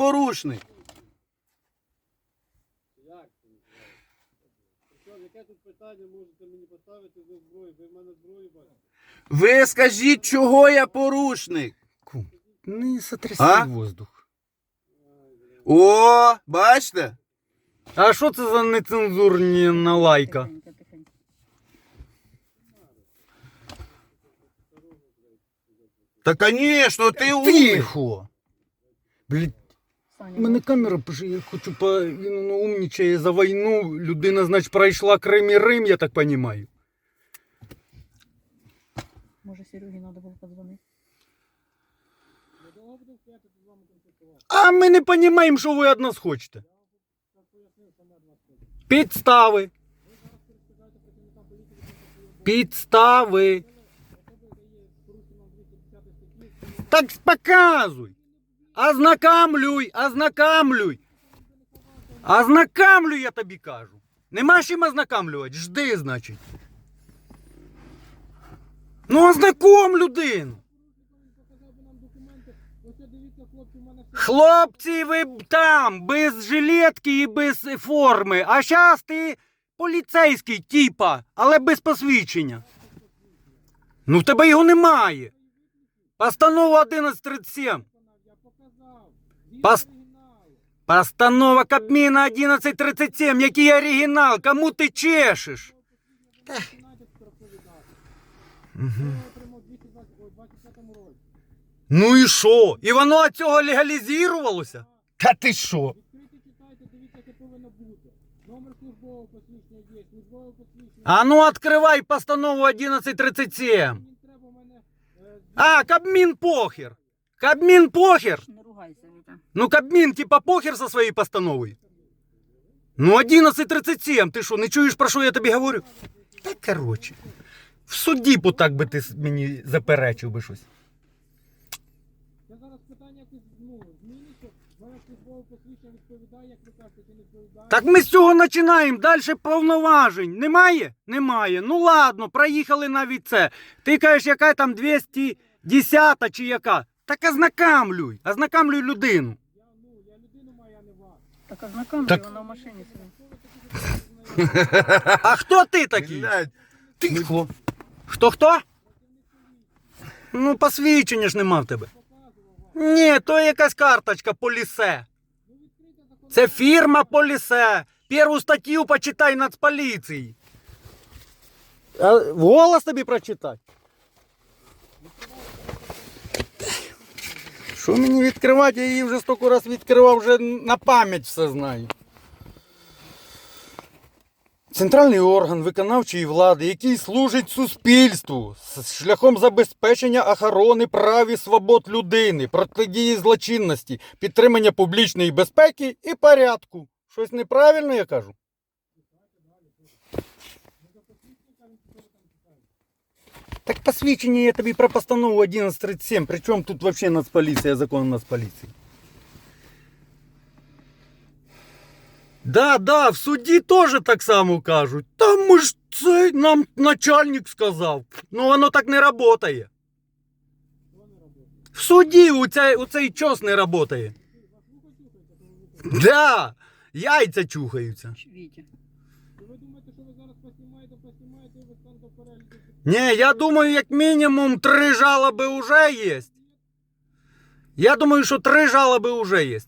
порушник? Як яке тут питання можете мені поставити за зброю? Ви в мене зброю бачите? Ви скажіть, чого я порушник? Кум, не сотряси А? воздух. О, бачите? А що це за нецензурні на лайка? Тихенько, тихенько. Та, звісно, ти умний. Тихо! Блін, у мене камера пише, я хочу по він воно умнічає за війну. Людина, значить, пройшла Крим і Рим, я так розумію. може Серегі треба було подзвонити? А ми не розуміємо, що ви від нас хочете. Підстави. Підстави. особи, де є порушення 210 статті. Так показуй. Ознакомлюй, ознакомлюй. Ознакомлюй, я тобі кажу. Нема чим ознакомлювати. Жди, значить. Ну, ознаком людину. Хлопці, ви там, без жилетки і без форми. А зараз ти поліцейський, типа, але без посвідчення. Ну, в тебе його немає. Постанова 1137. Я показав. Він Пас- оригінал. Постанова Кабміна 1137. Який оригінал? Кому ти чешеш? Починайте розповідати. Я отримав 220 ой, 25 році. Ну і що? І воно від цього легалізувалося? Та ти що? Відкрийте, читайте, дивіться, яке повинно бути. Номер службового посвідчення є, службове посвідчення. А ну відкривай постанову 1137. Мені треба в мене е, А, Кабмін похер. Кабмін похер. Не ругайся, Вітя. Ну, Кабмін, типа, похер со своєю постановою. Ну, 11.37, ти що, не чуєш, про що я тобі говорю? Та короче. В суді б так би ти мені заперечив би щось. Я зараз питання якось ну, зміниться. В службове посвідчення відповідає, як ви кажете, не відповідає. Так ми з цього починаємо. Далі повноважень. Немає? Немає. Ну ладно, проїхали навіть це. Ти кажеш, яка там 210 чи яка? Так ознакомлюй. Ознакомлюй людину. Я, ну, я людину маю, а не вас. Так ознакомлюй, Так- вона в машині сидить. А хто ти такий? Блядь, Тихо. Хто хто? Ну, посвідчення ж нема в тебе. Ні, то якась карточка полісе. Це фірма полісе. Першу статтю почитай Нацполіції. А голос тобі прочитай. Що мені відкривати? Я її вже стільки раз відкривав, вже на пам'ять все знаю. Центральний орган виконавчої влади, який служить суспільству шляхом забезпечення охорони прав і свобод людини, протидії злочинності, підтримання публічної безпеки і порядку. Щось неправильно я кажу? Так посвідчення я тобі про постанову 1137. Причому тут взагалі Нацполіція, закон Нацполіції. Да, да, в суді теж так само кажуть. Та ми ж це нам начальник сказав. Ну воно так не працює. В суді у цей, у цей час не працює. Да, яйця чухаються. Вітя. Ви думаєте, що ви зараз поснімаєте, поснімаєте, і ви станете в перегляді. Ні, я думаю, як мінімум три жалоби вже є. Я думаю, що три жалоби вже є.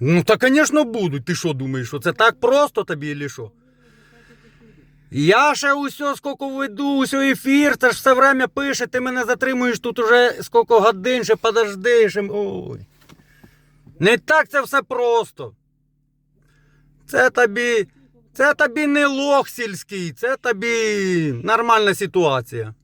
Ну, та, звісно, будуть. Ти що думаєш, що це так просто тобі, чи що? Я ще усе, скільки веду, усе ефір, це ж все время пише, ти мене затримуєш тут уже скільки годин, ще подожди, ще... Ой. Не так це все просто. Це тобі, це тобі не лох сільський, це тобі нормальна ситуація.